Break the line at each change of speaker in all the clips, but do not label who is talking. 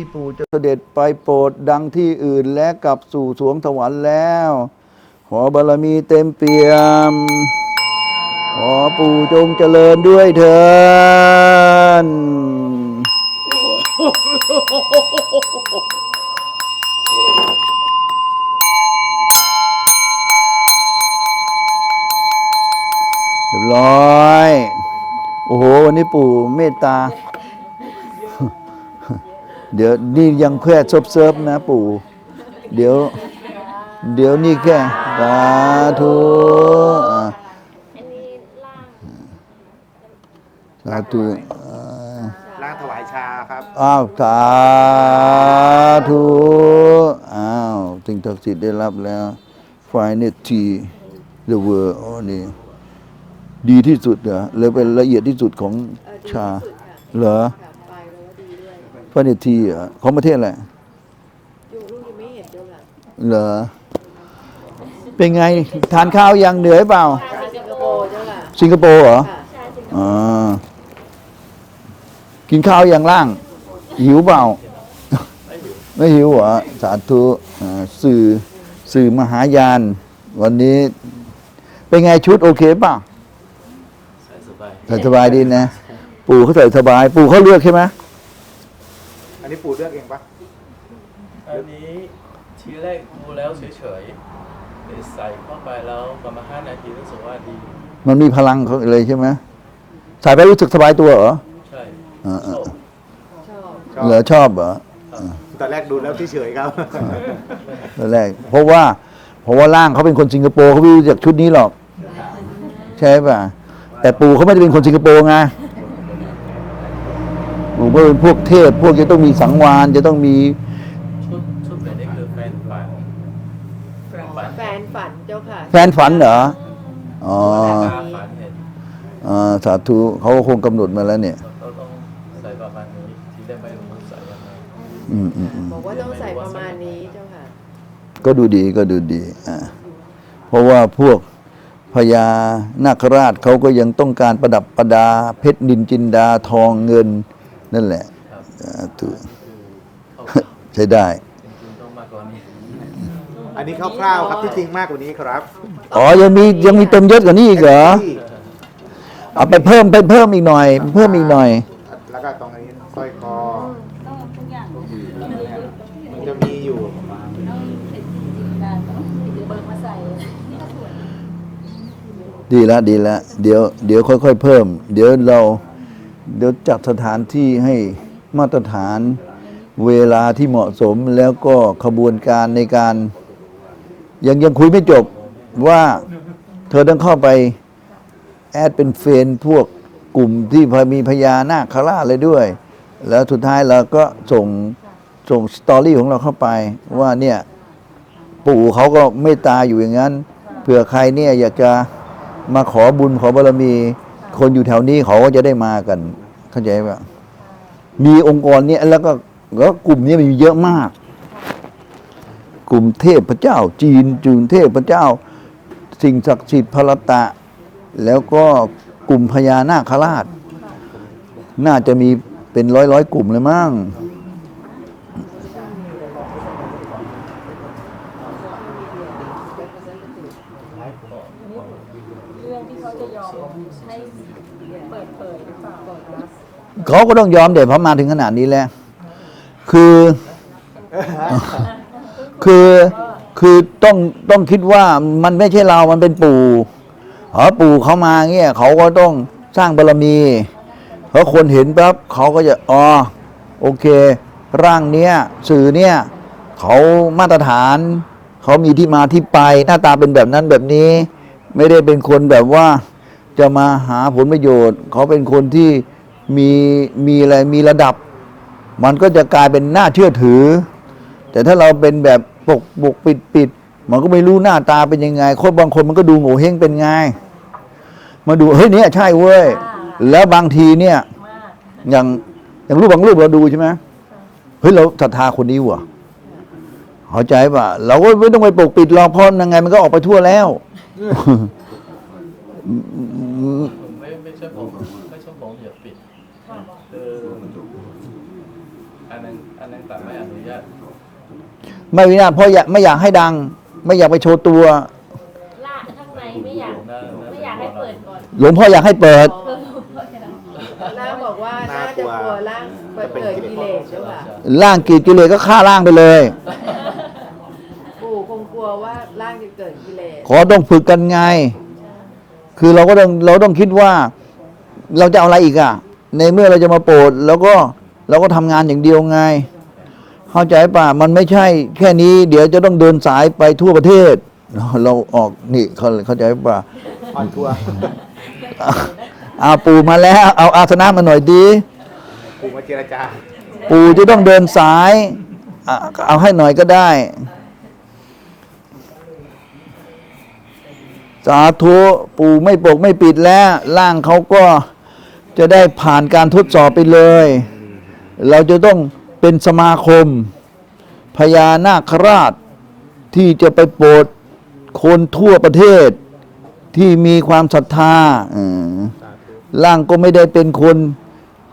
ที่ปู่จะเสด็จไปโปรดดังที่อื่นและกลับสู่สวงสวรรค์แล้ว ขอบารมีเต็มเปี่ยม ขอปู่จงเจริญด้วยเถินเรียบร้อย โอ้โห วันนี้ปู่เมตตา เดี๋ยวนี่ยังแค่ซบเซิฟๆนะปู่ เดี๋ยว เดี๋ยวนี่แค่สาธุอะ
อันนี้ล่าง
สาธุอ่า
ร่างถวายชาครับ
อ้าวสาธุอ้าวสิ่งศักดิ์สิทธิ์ได้รับแล้วไฟเนทีเดเวอร์อ๋อนี่ดีที่สุดเหรอเลยเป็นละเอียดที่สุดของชา เหรอ
ค่ะไปแล้วก็ดี ด้วย
ไฟเนทีเหรอของประเทศอะไร
อยู่ลูกยังไม่เห็นเจ้าค่ะ
เหรอ เป็นไง ทานข้าวยังเหนื่อยเปล่า
สิงคโปร์เจ้าค่ะ
สิงคโปร์เหรอ
ค่ะ
อ่ากินข้าวอย่างล่าง หิวเปล่า ไม่หิวเหรอ สาธุอ่าสื่อสื่อมหายาน วันนี้ เป็นไงชุดโอเคเปล่าใส่สบายดีนะ ปู่เขาใส่สบาย ปู่เขาเลือกใช่ไหม
อันนี้ปู่เลือกเองปะ
อันนี้ทีแรกดูแล้วเฉยๆแต่ใส่เข้าไปแล้วประมาณ5นาทีรู้สึกว่าดี
มันมีพลังเขาเลยใช่ไหมใส่ไปรู้สึกสบายตัวเหรอ
ใช่
อ่า
ชอบ
ชอบ
ชอบ
เหรอชอบเหรอ
ตอนแรกดูแล้วเฉยๆครับ
ตอนแรกเพราะว่า เพราะว่าร่างเขาเป็นคนสิงคโปร์เขาไม่รู้จักชุดนี้หรอก ใช่ป่ะ แต่ปู่เขาไม่ได้เป็นคนสิงคโปร์ไง ปู่ก็เป็นพวกเทพ พวกจะต้องมีสังวานจะต้องมี
ชุดชุดแบบนี้คือแฟนฝันแฟนฝัน
แฟนฝันเจ้าค่ะ
แฟนฝันเหรออ๋อ
ตาฝันเห็น
อ่าสาธุเขาก็คงกำหนดมาแล้วเนี่ย
เราต้องใส่ประมาณนี้ทีแรกไม่รู้ใส่ยังไง
อืมอืมอืม
บอกว่าต้องใส่ประมาณนี้เจ้าค่ะ
ก็ดูดีก็ดูดีอ่าเพราะว่าพวกพญานาคราชเขาก็ยังต้องการประดับประดา เพชรนินจินดาทองเงิน นั่นแหละ
ครับ
สาธุ
คือเขา
ใช้ได้
จริงๆต้องมากกว่านี้
อันนี้คร่าวๆครับที่จริงมากกว่านี้ครับ
อ๋อ ยังมียังมีเต็มยศกว่านี้อีกเหรอ
ที่
เอาไปเพิ่มไปเพิ่มอีกหน่อย เพิ่มอีกหน่อย
แล้วก็ตรงนี้สร้อยคอ
ต้องทุกอย่าง
มันจะมีอยู่
ต้องเป็นจริงๆการต้องเบิกมาใส่นี่ก็สวย
ดีละดีละเดี๋ยวเดี๋ยวค่อยๆเพิ่ม เดี๋ยวเรา เดี๋ยวจัดสถานที่ให้มาตรฐานเวลาที่เหมาะสมแล้วก็ขบวนการในการ ยังยังคุยไม่จบว่าเธอต้องเข้าไป แอดเป็นเฟนพวกกลุ่มที่พมีพญานาคราชเลยด้วย แล้วสุดท้ายเราก็ส่งส่งสตอรี่ของเราเข้าไป ว่าเนี่ยปู่เขาก็เมตตาอยู่อย่างนั้นเผื่อใครเนี่ยอยากจะมาขอบุญขอบารมี คนอยู่แถวนี้เขาก็จะได้มากัน เข้าใจป่ะมีองค์กรเนี้ยแล้วก็แล้วกลุ่มนี้ยมีเยอะมาก กลุ่มเทพเจ้า จีนจุนเทพเจ้า สิ่งศักดิ์สิทธิ์พระตะ แล้วก็กลุ่มพญานาคราช น่าจะมีเป็นร้อยร้อยกลุ่มเลยมั้ง
เรื่อง ที่เขาจะยอมให้เปิดเผยหรือเปล่า
เขาก็ต้องยอมเด็ดเพราะมาถึงขนาดนี้แล้ว คือ คือ คือต้องต้องคิดว่ามันไม่ใช่เรา มันเป็นปู่เออปู่เขามาเงี้ยเขาก็ต้องสร้างบารมีเพราะคนเห็นปั๊บเขาก็จะอ๋อโอเค ร่างเนี้ยสื่อเนี่ยเขามาตรฐาน เขามีที่มาที่ไปหน้าตาเป็นแบบนั้นแบบนี้ ไม่ได้เป็นคนแบบว่าจะมาหาผลประโยชน์ เขาเป็นคนที่มีมีอะไรมีระดับ มันก็จะกลายเป็นน่าเชื่อถือ แต่ถ้าเราเป็นแบบปกปกปิดปิดมันก็ไม่รู้หน้าตาเป็นยังไงคนบางคนมันก็ดูโง่เฮงเป็นไง มาดูเฮ้ยเนี่ยใช่เว้ย แล้วบางทีเนี่ย อย่างอย่างรูปบางรูปเราดูใช่ไหมเฮ้ยเราศรัทธาคนนี้ว่ะเข้าใจป่ะ เราก็ไม่ต้องไปปกปิดหรอกเพราะยังไงมันก็ออกไปทั่วแล้ว
ไม่ไม่ใช่ผมไม่ใช่ผมอย่าปิดคืออันนั้นอันนั้นต่างแต่ไม่อนุญาต
ไม่วินาศเพราะอยากไม่อยากให้ดัง ไม่อยากไปโชว์ตัว
ล่าข้างในไม่อยากไม่อยากให้เปิดก่อน
หลวงพ่ออยากให้เปิด
ร่างบอกว่าน่าจะกลัวร่างเปิดเผยกิเลสเจ้าค่ะ
ร่างกีดกิเลสก็ฆ่าร่างไปเลย
ปู่คงกลัวว่าร่างจะเกิดกิเลส
ขอต้องฝึกกันไง คือเราก็ต้องเราต้องคิดว่า เราจะเอาอะไรอีกอะในเมื่อเราจะมาโปรดแล้วก็เราก็ทำงานอย่างเดียวไง เข้าใจป่ะมันไม่ใช่แค่นี้ เดี๋ยวจะต้องเดินสายไปทั่วประเทศ เราออกนี่เขาเข้าใจป่ะ
ออนทัวร์
เอาปู่มาแล้ว เอาอาสนะมาหน่อยดี
ปู่มาเจรจา
ปู่จะต้องเดินสายอะเอาให้หน่อยก็ได้ สาธุปู่ไม่ปกไม่ปิดแล้วร่างเขาก็จะได้ผ่านการทดสอบไปเลย เราจะต้องเป็นสมาคมพญานาคราชที่จะไปโปรดคนทั่วประเทศที่มีความศรัทธาร่างก็ไม่ได้เป็นคน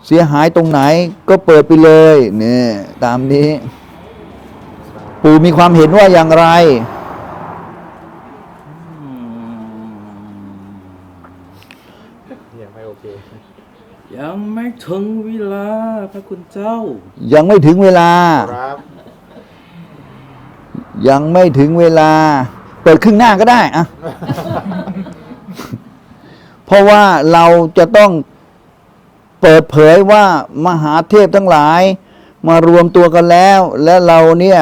เสียหายตรงไหนก็เปิดไปเลยเนี่ยตามนี้ ปู่มีความเห็นว่าอย่างไร
ยังไม่โอเค
ยังไม่ ถึงเวลาพระคุณเจ้า
ยังไม่ถึงเวลา
ครับ
ยังไม่ถึงเวลา เปิดครึ่งหน้าก็ได้อะเพราะว่าเราจะต้องเปิดเผยว่ามหาเทพทั้งหลาย มารวมตัวกันแล้ว และเราเนี่ย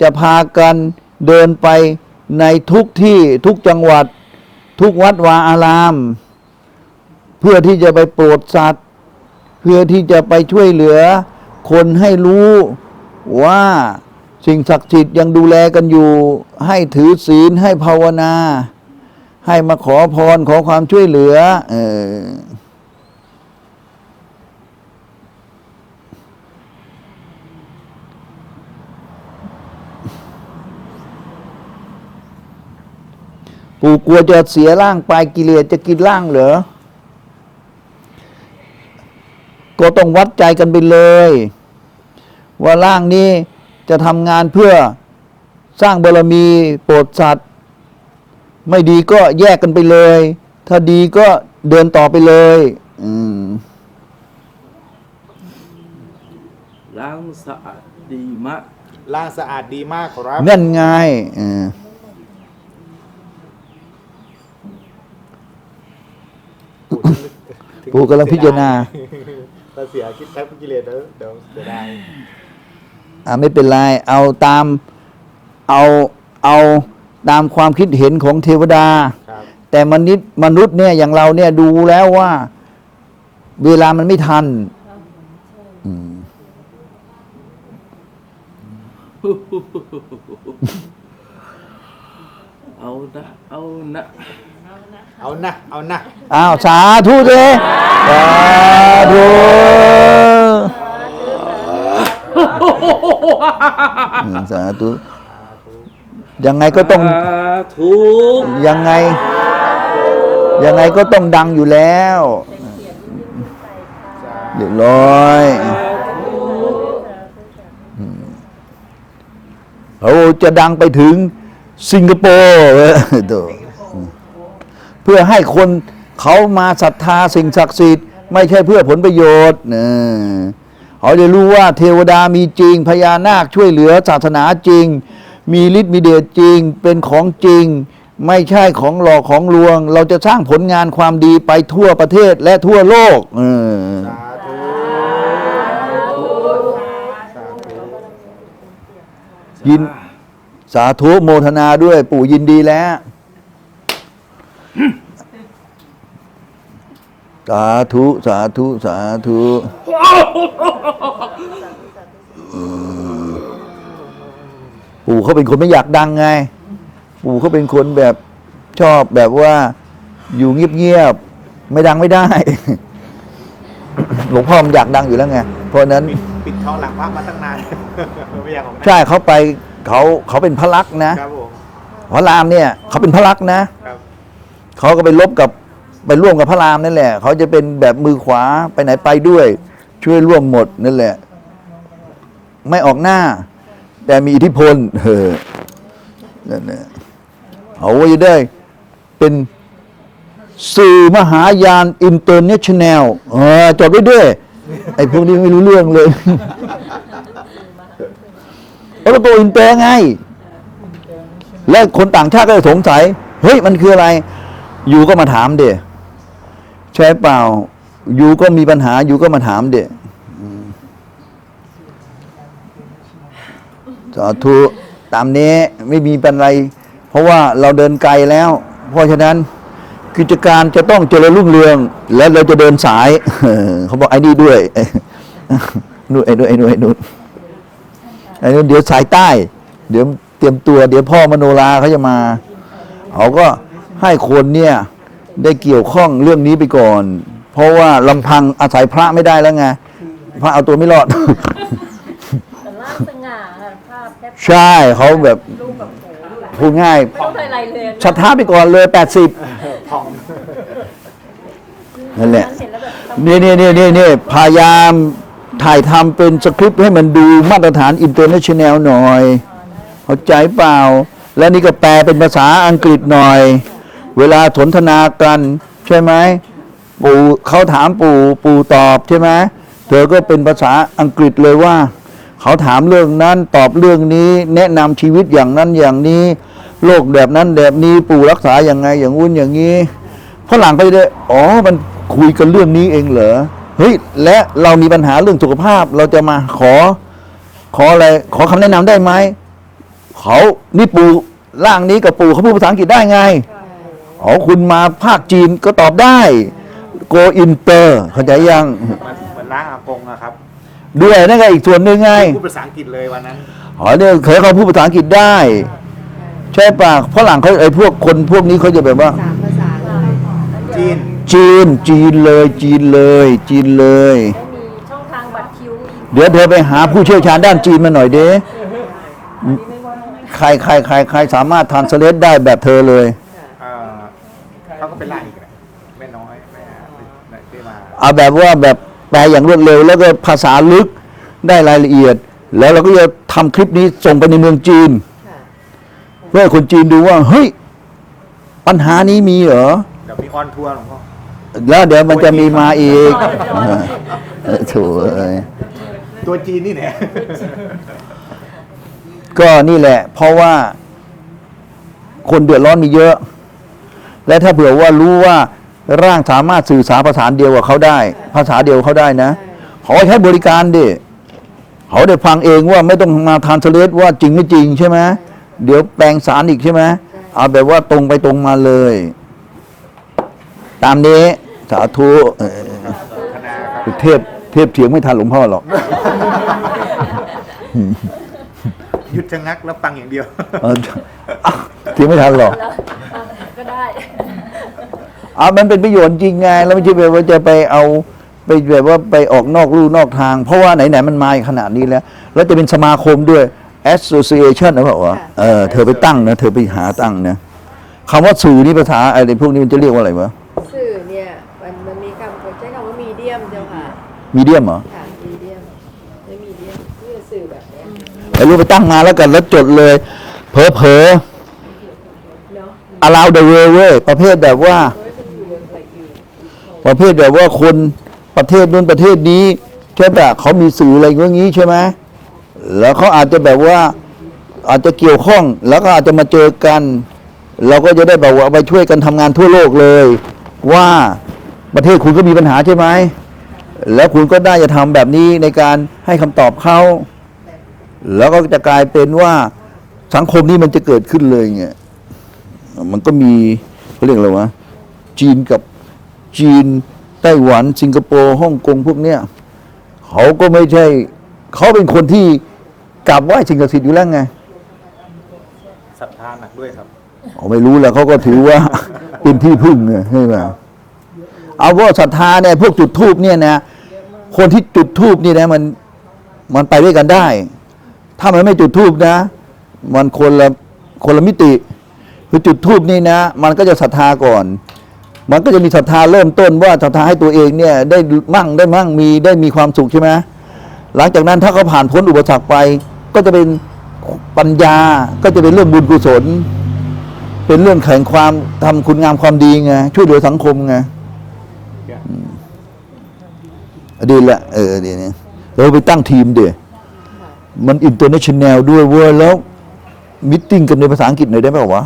จะพากันเดินไปในทุกที่ทุกจังหวัด ทุกวัดวาอาราม เพื่อที่จะไปโปรดสัตว์ เพื่อที่จะไปช่วยเหลือ คนให้รู้ว่าสิ่งศักดิ์สิทธิ์ยังดูแลกันอยู่ ให้ถือศีลให้ภาวนา ให้มาขอพรขอความช่วยเหลือเออปู่กลัวจะเสียร่างไปกิเลสจะกินร่างเหรอ ก็ต้องวัดใจกันไปเลย ว่าร่างนี้จะทำงานเพื่อสร้างบารมีโปรดสัตว์ ไม่ดีก็แยกกันไปเลย ถ้าดีก็เดินต่อไปเลย อืม
ล้างสะอาดดีมาก
ร่างสะอาดดีมากครับ
นั่นไงเออปู่กำลังพิจารณา
ถ้าเสียคิดแท็กกิเลสเดี๋ยวเดี๋ยวเสียดาย
อ่าไม่เป็นไร เอาตาม เอาเอาตามความคิดเห็นของเทวดา
ครับ
แต่มนุษย์มนุษย์เนี่ยอย่างเราเนี่ยดูแล้วว่า เวลามันไม่ทันอืม
เอานะเอานะ
เอานะเอานะ
อ้าวสาธุเด้สา ธุอืมสาธุยังไงก็ต้อง
สาธุ
ยังไง ยังไงก็ต้องดังอยู่แล้วเรียบร้อยอืมเราจะดังไปถึงสิงคโปร์เออโถ่อืมเพื่อให้คนเขามาศรัทธาสิ่งศักดิ์สิทธิ์ ไม่ใช่เพื่อผลประโยชน์นะเขาจะรู้ว่าเทวดามีจริง พญานาคช่วยเหลือศาสนาจริง มีฤทธิ์มีเดชจริง เป็นของจริง ไม่ใช่ของหลอกของลวง เราจะสร้างผลงานความดีไปทั่วประเทศและทั่วโลกเออ
สาธุสาธุ
ยินสาธุโมทนาด้วยปู่ยินดีแล้วาธุสาธุสาธุอืมปู่เขาเป็นคนไม่อยากดังไง ปู่เขาเป็นคนแบบชอบแบบว่าอยู่เงียบๆไม่ดังไม่ได้ หลวงพ่อมันอยากดังอยู่แล้วไง เพราะฉะนั้น
ปิดปิดทองหลังพระมาตั้งนานไม่อยากออกนะ
ใช่เขาไปเขาเขาเป็นพระลักษณ์นะครับ
ผม
พระรามเนี่ย เขาเป็นพระลักษณ์นะครับเขาก็ไปลบกับ ไปร่วมกับพระรามนั่นแหละ เขาจะเป็นแบบมือขวาไปไหนไปด้วย ช่วยร่วมหมดนั่นแหละ ไม่ออกหน้า แต่มีอิทธิพลเออนั่นแหละเขาว่าจะได้เป็นสื่อมหายานอินเตอร์เนชั่นแนลเออจดไว้ด้วย ไอ้พวกนี้ไม่รู้เรื่องเลยแล้วก็ตัวอินเตอร์ไง แล้วคนต่างชาติก็จะสงสัย เฮ้ย มันคืออะไร อยู่ก็มาถามเดะ ใช่เปล่า อยู่ก็มีปัญหาอยู่ก็มาถามเดะอืมสาธุตามนี้ไม่มีปัญไร เพราะว่าเราเดินไกลแล้ว เพราะฉะนั้นกิจการจะต้องเจริญรุ่งเรือง และเราจะเดินสาย เขาบอกไอ้นี่ด้วยนู่นไอ้นู่นไอ้นู่นไอ้นู่นไอ้นู่นเดี๋ยวสายใต้ เดี๋ยวเตรียมตัว เดี๋ยวพ่อมโนราเขาจะมาเขาก็ให้คนเนี่ย ได้เกี่ยวข้องเรื่องนี้ไปก่อน เพราะว่าลำพังอาศัยพระไม่ได้แล้วไงพระเอาตัวไม่รอด
แต่ล่างสง่าค่ะภาพแทบ
ใช่เขาแบบ
รูปแบบโอ้โห
พูดง่าย
ไม่ต้องอะไรเลย
ชัดท้าไปก่อนเลยแปดสิบ
ผ่อง
นั่นแหละ
เห็นแล้วแบบ
นี่นี่นี่นี่นี่พยายามถ่ายทำเป็นสคริปต์ให้มันดูมาตรฐานอินเตอร์เนชั่นแนลหน่อย เข้าใจเปล่า และนี่ก็แปลเป็นภาษาอังกฤษหน่อย เวลาสนทนากันใช่ไหมปู่เขาถามปู่ปู่ตอบใช่ไหมเธอก็เป็นภาษาอังกฤษเลยว่า เขาถามเรื่องนั้นตอบเรื่องนี้ แนะนำชีวิตอย่างนั้นอย่างนี้โรคแบบนั้นแบบนี้ปู่รักษาอย่างไงอย่างวุ้นอย่างนี้ฝรั่งก็จะได้อ๋อมันคุยกันเรื่องนี้เองเหรอเฮ้ยและเรามีปัญหาเรื่องสุขภาพเราจะมาขอ ขออะไรขอคำแนะนำได้ไหมเขานี่ปู่ร่างนี้กับปู่เขาพูดภาษาอังกฤษได้ไง อ๋อคุณมาภาคจีนก็ตอบได้ go inter เข้าใจยัง
เหมือนเหมือนล้างอากงอะครับ
ด้วยนั่นก็อีกส่วนหนึ่งไง
พูดภาษาอังกฤษเลยวันนั้น
อ๋อเนี่ยเคยเขาพูดภาษาอังกฤษได้ ใช่ปะฝรั่งเขาไอ้พวกคนพวกนี้เขาจะแบบว่า
สามภาษาเลย
จีน
จีนจีนเลยจีนเลย จีนเลย
ไม่มีช่องทางบัตรคิวอีก
เดี๋ยวเธอไปหาผู้เชี่ยวชาญด้านจีนมาหน่อยเด้ใครใครใครใครสามารถทานสเลตได้แบบเธอเลย
เอ่อเขาก็เป็นล่างอีกแหละไม่น้อยไม่ไม่ที่มา
เอาแบบว่าแบบแปลอย่างรวดเร็ว แล้วก็ภาษาลึกได้รายละเอียด แล้วเราก็จะทำคลิปนี้ส่งไปในเมืองจีน
ค่ะ
เพื่อให้คนจีนดูว่าเฮ้ยปัญหานี้มีเหรอ
เดี๋ยวมีออนทัวร์หลวงพ่อ
แล้วเดี๋ยวมันจะมีมาอีกเออโถูเอ้ย
ตัวจีนนี่แหละ
ก็นี่แหละ เพราะว่าคนเดือดร้อนมีเยอะ และถ้าเผื่อว่ารู้ว่า ร่างสามารถสื่อสารภาษาเดียวกับเขาได้ ภาษาเดียวเขาได้นะเขาใช้บริการดิเขาได้ฟังเองว่าไม่ต้องมาทานสเลตว่าจริงไม่จริงใช่ไหมเดี๋ยวแปลงสารอีกใช่ไหมเอาแบบว่าตรงไปตรงมาเลย ตามนี้สาธุเออ
คณะครับ
เทพเทพเถียงไม่ทันหลวงพ่อหรอก
หยุดชะงักแล้วฟังอย่างเดียว
เอออะเถียงไม่ทันหรอก
แล้วก็ได้
เอามันเป็นประโยชน์จริงไงแล้วไม่ใช่แบบว่าจะไปเอาไปแบบว่าไปออกนอกลู่นอกทาง เพราะว่าไหนๆมันมาขนาดนี้แล้ว แล้วจะเป็นสมาคมด้วย association นะบอกว่าเออเธอไปตั้งนะเธอไปหาตั้งนะคำว่าสื่อนี่ภาษาอะไรพวกนี้มันจะเรียกว่าอะไรวะ
สื่อเนี่ยมันมันมีคำใช้คำว่ามีเดียมเจ้าค่ะ
มีเดียมเหรอ
ค่ะมีเดียมไม่มีเดียมนี่คือสื่อแบบเนี้ย
ไอ้รู้ไปตั้งมาแล้วกันแล้วจดเลย เผลอเผลอ
เนาะ
ๆ allow the way เว้ยประเภทแบบว่า ประเภทแบบว่าคนประเทศนู้นประเทศนี้ใช่ปะเขามีสื่ออะไรอย่างงี้ใช่ไหมแล้วเขาอาจจะแบบว่าอาจจะเกี่ยวข้องแล้วก็อาจจะมาเจอกัน เราก็จะได้แบบว่าไปช่วยกันทำงานทั่วโลกเลย ว่าประเทศคุณก็มีปัญหาใช่ไหมแล้วคุณก็ได้จะทำแบบนี้ในการให้คำตอบเขาแล้วก็จะกลายเป็นว่าสังคมนี้มันจะเกิดขึ้นเลยเงี้ยมันก็มีเขาเรียกอะไรวะจีนกับ จีน ไต้หวัน สิงคโปร์ฮ่องกงพวกเนี้ยเขาก็ไม่ใช่ เขาเป็นคนที่กราบไหว้สิ่งศักดิ์สิทธิ์อยู่แล้วไง
ศรัทธาหนักด้วยครับ
เขาไม่รู้แล้วเขาก็ถือว่า เป็นที่พึ่งไงใช่ไหมเอาว่าศรัทธาเนี่ยพวกจุดทูบเนี่ยนะ คนที่จุดทูบนี่นะมันมันไปด้วยกันได้ ถ้ามันไม่จุดทูบนะ มันคนละคนละมิติ คือจุดทูบนี่นะ มันก็จะศรัทธาก่อน มันก็จะมีศรัทธาเริ่มต้นว่าศรัทธาให้ตัวเองเนี่ยได้มั่งได้มั่งมีได้มีความสุขใช่ไหมหลังจากนั้นถ้าเขาผ่านพ้นอุปสรรคไป ก็จะเป็นปัญญาก็จะเป็นเรื่องบุญกุศล เป็นเรื่องแข่งความทำคุณงามความดีไงช่วยเหลือสังคมไงอืมดีละเออดีเนี่ยเราไปตั้งทีมเดี๋ยมันอินเตอร์เนชั่นแนลด้วยเว้ยแล้วมิทติ้งกันในภาษาอังกฤษหน่อยได้ไหมวะ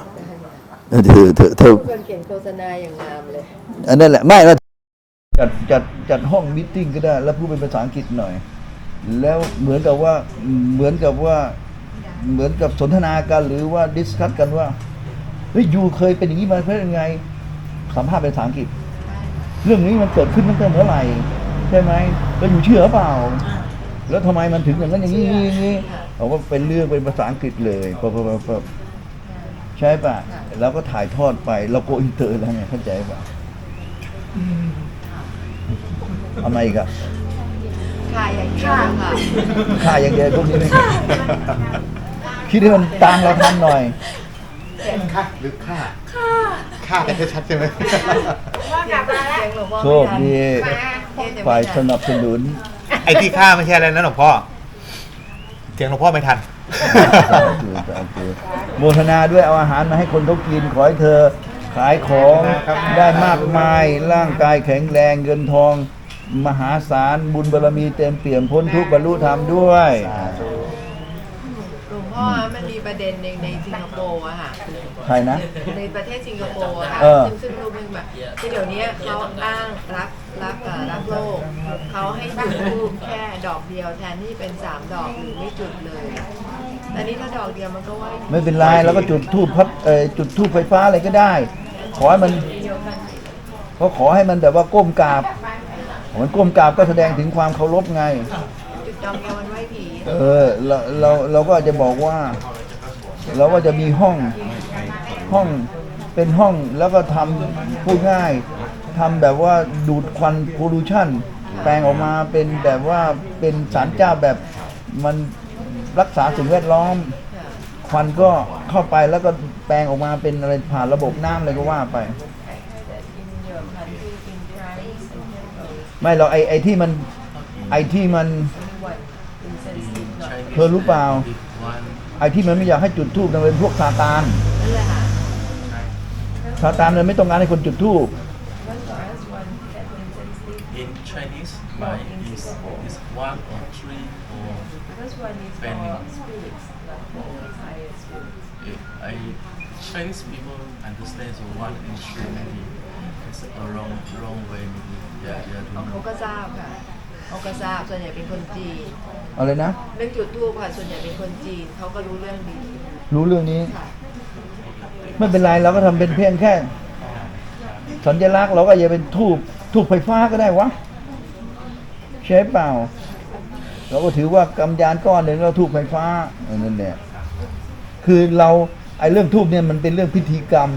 เออเธอเธอเธอ
เพื่อนเขียนโฆษณาอย่างงามเลย
อันนั้นแหละไม่แล้วจัดจัดจัดห้องมิทติ้งก็ได้ แล้วพูดเป็นภาษาอังกฤษหน่อย แล้วเหมือนกับว่าเหมือนกับว่าเหมือนกับสนทนากันหรือว่าดิสคัตกันว่าเฮ้ยยูเคยเป็นอย่างนี้มาเพื่อยังไงสัมภาษณ์เป็นภาษาอังกฤษ เรื่องนี้มันเกิดขึ้นตั้งแต่เมื่อไหร่ใช่ไหมแล้วอยู่เชื่อเปล่า แล้วทำไมมันถึงอย่างนั้นอย่างนี้อย่างนี้อย่างนี้เราก็เป็นเรื่องเป็นภาษาอังกฤษเลยปะปะปะปะ ใช่ป่ะแล้วก็ถ่ายทอดไป เราโกอินเตอร์แล้วไงเข้าใจป่ะเอามาอีกอะ
ค่ะอย่างเดียวค่ะ
ค่าอย่างเดียวพวกนี้ไม่คิดให้มันตามเราทันหน่อย
ค่าหรือค่าค่าแต่ชัดๆใช่ไหม
ว่ากลับมาแล้ว
เสียงหลวงพ่อ
โชคดี
ไม่ทัน
ฝ่ายสนับสนุน
ไอ้ที่ค่าไม่ใช่อะไรนะหลวงพ่อเสียงหลวงพ่อไม่ทัน
โมทนาด้วยเอาอาหารมาให้คนเขากิน ขอให้เธอขายของ
ครับ
ได้มากมายร่างกายแข็งแรงเงินทอง มหาศาลบุญบารมีเต็มเปี่ยมพ้นทุกข์บรรลุธรรมด้วย
หลวงพ่อมันมีประเด็นในในสิงคโปร์อะค่ะ
ใครนะ
ในประเทศสิงคโปร์อะค่ะ
เออ
ซึ่งซึ่งรู้เรื่องแบบที่เดี๋ยวนี้เขาอ้างรักรักเอ่อรักโลกเขาให้จุดรูปแค่ดอกเดียวแทนที่เป็นสามดอกหรือไม่จุดเลย แต่นี่ถ้าดอกเดียวมันก็ไหว่า
ไม่เป็นไรแล้วก็จุดทูบพัดเอ่อจุดทูบไฟฟ้าอะไรก็ได้ ขอให้มันก็ขอให้มันแบบว่าก้มกราบมันก้มกราบก็แสดงถึงความเคารพไง
จุดดอกเดียวมันไหว้ผี
เออเราเราเราก็อาจจะบอกว่า เราก็จะมีห้องห้องเป็นห้องแล้วก็ทำพูดง่ายทำแบบว่าดูดควันโพลูชันแปลงออกมาเป็นแบบว่าเป็นสารเจ้าแบบมัน รักษาสิ่งแวดล้อม ควันก็เข้าไปแล้วก็แปลงออกมาเป็นอะไรผ่านระบบน้ำอะไรก็ว่าไป ไม่เราไอไอที่มันไอที่มัน เธอรู้เปล่า ไอที่มันไม่อยากให้จุดทูบมันเป็นพวกซาตาน
นั่นแหละค่ะ
ซาตานมันไม่ต้องการให้คนจุดทูบ
In Chinese, my is is one or three or pending. If I Chinese people understand so one and three maybe it's a wrong wrong way maybe. Yeah, yeah.
เขาก็ทราบค่ะเขาก็ทราบส่วนใหญ่เป็นคนจีน
อะไรนะ
เรื่องจุดทูบค่ะส่วนใหญ่เป็นคนจีนเขาก็รู้เรื่องดี
รู้เรื่องนี้
ค่ะ
ไม่เป็นไรเราก็ทำเป็นเพียงแค่ สัญลักษณ์เราก็อย่าเป็นทูบ ทูบไฟฟ้าก็ได้วะใช่เปล่า เราก็ถือว่ากำยานก้อนหนึ่งเราทูบไฟฟ้าออนั่นแหละคือเราไอ้เรื่องทูบเนี่ยมันเป็นเรื่องพิธีกรรม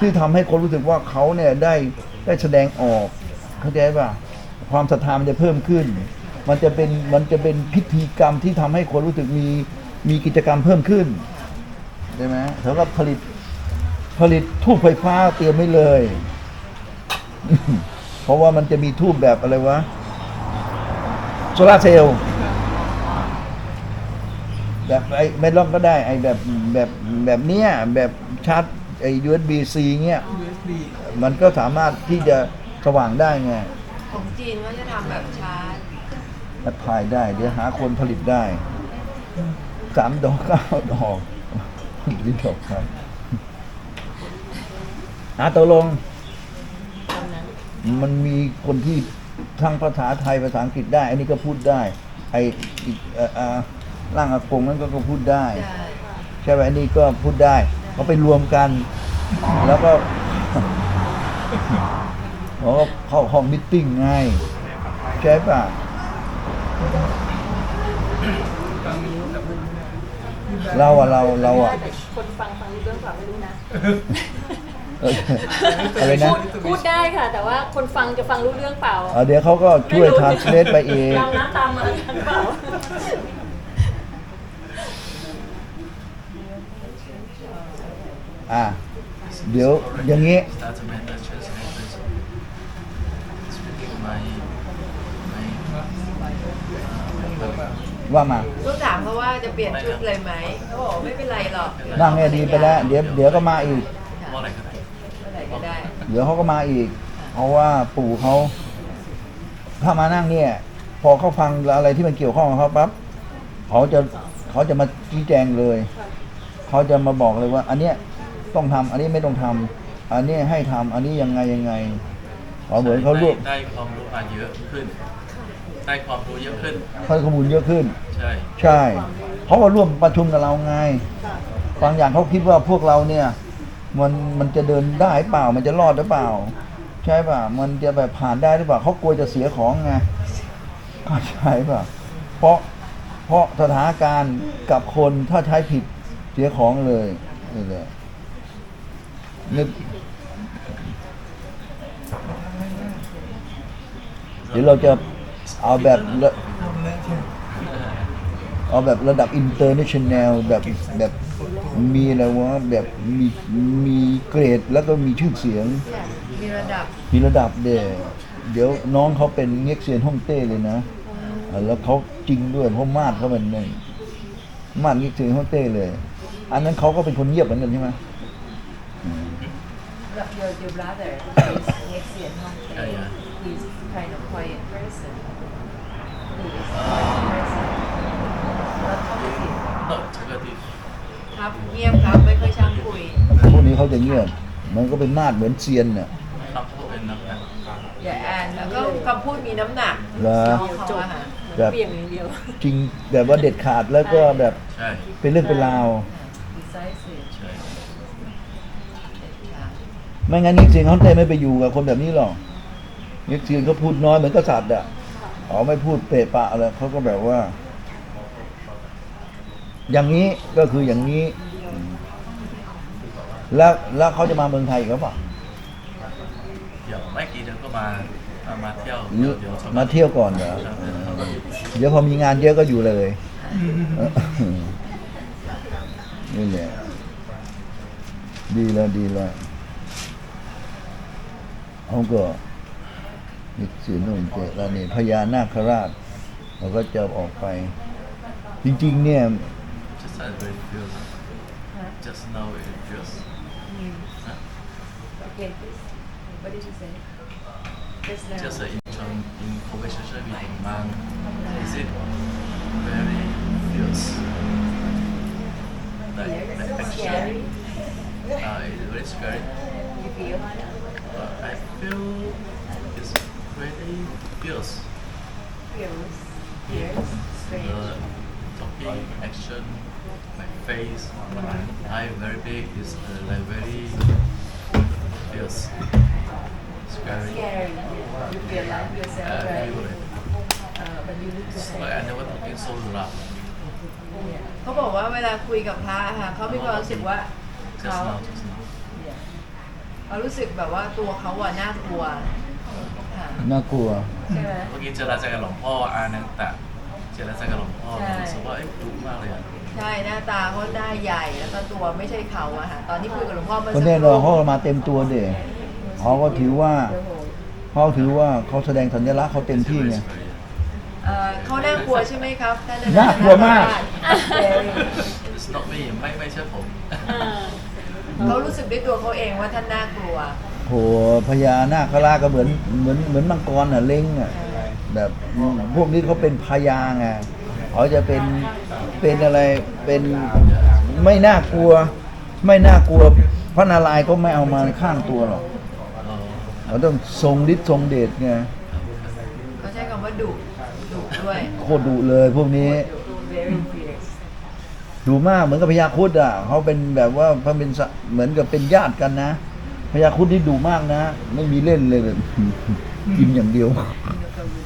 ที่ทำให้คนรู้สึกว่าเขาเนี่ยได้ได้แสดงออกเข้าใจป่ะความศรัทธามันจะเพิ่มขึ้น มันจะเป็นมันจะเป็นพิธีกรรมที่ทำให้คนรู้สึกมีมีกิจกรรมเพิ่มขึ้นใช่ไหมสำหรับผลิตผลิตทูบไฟฟ้าเตรียมไว้เลย เพราะว่ามันจะมีทูบแบบอะไรวะโซลาร์เซลล์แบบไอ้ไม่ต้องก็ได้ ไอ้แบบแบบแบบเนี้ยแบบชาร์จไอ้ USB C เงี้ยมันก็สามารถที่จะสว่างได้ไง
ของจีนก็จะทำแบบชาร์จ
แอปพลายได้ เดี๋ยวหาคนผลิตได้สามดอกเก้าดอกลิ้นดอกครับอาตกลง มันมีคนที่ทั้งภาษาไทยภาษาอังกฤษได้ อันนี้ก็พูดได้ ไออีกเอ่อเอ่อร่างอากงนั้นก็ก็พูดได้
ใช่
ใช่ไหมอันนี้ก็พูดได้เขาไปรวมกัน แล้วก็ เขาก็เข้าห้องมิทติ้งไงใช่ป่ะ เราอะเราเราอะ
คนฟังฟังรู้เรื่องเปล่าไม่รู้นะ
อออะไรนะ
พูดพูดได้ค่ะ แต่ว่าคนฟังจะฟังรู้เรื่องเปล่า
เออเดี๋ยวเขาก็ช่วยทานสเลตไปเอง
เราน้ำตามมากันเปล่า
อะ เดี๋ยวอย่างนี้
Start to make the translation. Speaking my my uh, my
ว่ามา
ลูกถามเขาว่าจะเปลี่ยนชุดเลยไหมเขาบอกไม่เป็นไรหรอก
นั่งเนี่ยดีไปแล้ว เดี๋ยวเดี๋ยวก็มาอีก
ค่ะ
ว่าอะไร ก็ได้
เมื่อไหร่ก็ได้
เดี๋ยวเขาก็มาอีก เพราะว่าปู่เขาถ้ามานั่งเนี่ย พอเขาฟังอะไรที่มันเกี่ยวข้องกับเขาปั๊บเขาจะเขาจะมาชี้แจงเลย เขาจะมาบอกเลยว่า อันเนี้ยต้องทำอันนี้ไม่ต้องทำอันนี้ให้ทำอันนี้ยังไงยังไงเขาเหมือนเขารวบ
ได้ได้ความรู้มาเยอะขึ้น ได้ความรู้เยอะขึ้น
เขาข้อมูลเยอะขึ้น
ใช่
ใช่เขาก็ร่วมประชุมกับเราไงบางอย่างเขาคิดว่าพวกเราเนี่ย มันมันจะเดินได้เปล่ามันจะรอดหรือเปล่า ใช่ป่ะมันจะแบบผ่านได้หรือเปล่าเขากลัวจะเสียของไงเข้าใจป่ะเพราะเพราะสถานการณ์กับคนถ้าใช้ผิดเสียของเลยนี่แหละนึกเดี๋ยวเราจะเอาแบบละเอาแบบระดับอินเตอร์เนชั่นแนลแบบแบบ มีอะไรวะแบบมีมีเกรดแล้วก็มีชื่อเสียง
มีระดับ
มีระดับเดเดี๋ยวน้องเขาเป็นเง็กเซียนฮ่องเต้เลยนะอ่าแล้วเขาจริงด้วยเพราะมาดเขาเป็นหนึ่งมาดเง็กเซียนฮ่องเต้เลย อันนั้นเขาก็เป็นคนเงียบเหมือนกันใช่ไหม
your your brother is next year Hong
Yeah,
Kong
yeah.
he's kind of quiet person ครับ เงียบครับ ไม่ค่อยช่างคุย
พวกนี้เขาจะเงียบ มันก็เป็นมาดเหมือนเซียนน่ะ
คำพูดเป็นน้ำหนัก
อย่าแอนแล้วก็คำพูดมีน้ำหนัก
เหรอ
น้องเขาอะค่ะ
แบบ
เปลี่ยนอย่างเดียว
จริงแบบว่าเด็ดขาดแล้วก็แบบ
ใช่
เป็นเรื่องเป็นราว
decisive
ใช่
ค่ะ
ไม่งั้นเง็กเซียนฮ่องเต้ไม่ไปอยู่กับคนแบบนี้หรอกเง็กเซียนเขาพูดน้อยเหมือนกษัตริย์อะเขาไม่พูดเปะปะอะไรเขาก็แบบว่า อย่างนี้ก็คืออย่างนี้ แล้วแล้วเขาจะมาเมืองไทยอีกหรือเปล่า
เดี๋ยวไม่กี่เดือนก็มามามาเที่ยว
หรือ
เดี๋ยวจะ
มาเที่ยวก่อนเหรอ
ใช่
เดี๋ยวพอมีงานเยอะก็อยู่เลยเออนี่แหละดีแล้วดีแล้วเขาก็นี่เสียนุ่นเจแล้วนี่พญานาคราชเขาก็จะออกไป จริง ๆ เนี่ย
just as very feels just now it feels
okay what did you say just now
just in term in conversation with man is it very feels like like action uh, it's very scary
you feel
but I feel it's really feels
feels fears strange
the talking action my face eye very big is uh, like very feels scary
scary you feel like yourself
I
right
feel it
uh, but you need to say
like I never talking so loud
เขาบอกว่าเวลาคุยกับพระอะค่ะเขามีความรู้สึกว่า
just
เขา
now just now
เขารู้สึกแบบว่าตัวเขาอะน่ากลัวค่ะ
น่ากลัว
ใช่ไหม
เมื่อกี้เจรจากับหลวงพ่ออานันตะ เจรจากับหลวงพ่อ
ใช่
รู้สึกว่าเอ้ยดุมากเลยอะ
ใช่หน้าตาเขาหน้าใหญ่แล้วก็ตัวไม่ใช่เขาอะค่ะตอนที่คุยกับหลวงพ่อเมื่อ
คน
สัก
แน่
คน
อน
รู่
เขาก็มาเต็มตัวเด็เขาก็ถือว่าเขาถือว่าเขาแสดงสัญลักษณ์เขาเต็มที่ไง
เอ่อเขาน่ากลัวใช่ไหมครับท่านอจรย์
น่ากลัวมาก
Very
It's not me ไม่ไม่ใช่ผม
เขารู้สึกด้วยตัวเขาเองว่าท่านน่ากลัว
โหพญานาคราชก็เหมือนเหมือนเหมือนมังกรอะเล้งอะ แบบพวกนี้เขาเป็นพญาไงเขาจะเป็นเป็นอะไรเป็นไม่น่ากลัว ไม่น่ากลัวพระนารายณ์ก็ไม่เอามาข้างตัวหรอก
เออ
เขาต้องทรงฤทธิ์ทรงเดชไง
เขาใช้คำว่าดุดุด้วย
โคตรดุเลยพวกนี้
very fierce
ดุมากเหมือนกับพญาครุดอะเขาเป็นแบบว่าเขาเป็นสะเหมือนกับเป็นญาติกันนะพญาครุดนี่ดุมากนะ ไม่มีเล่นเลยแบบกินอย่างเดียว
กินกับเกาหลี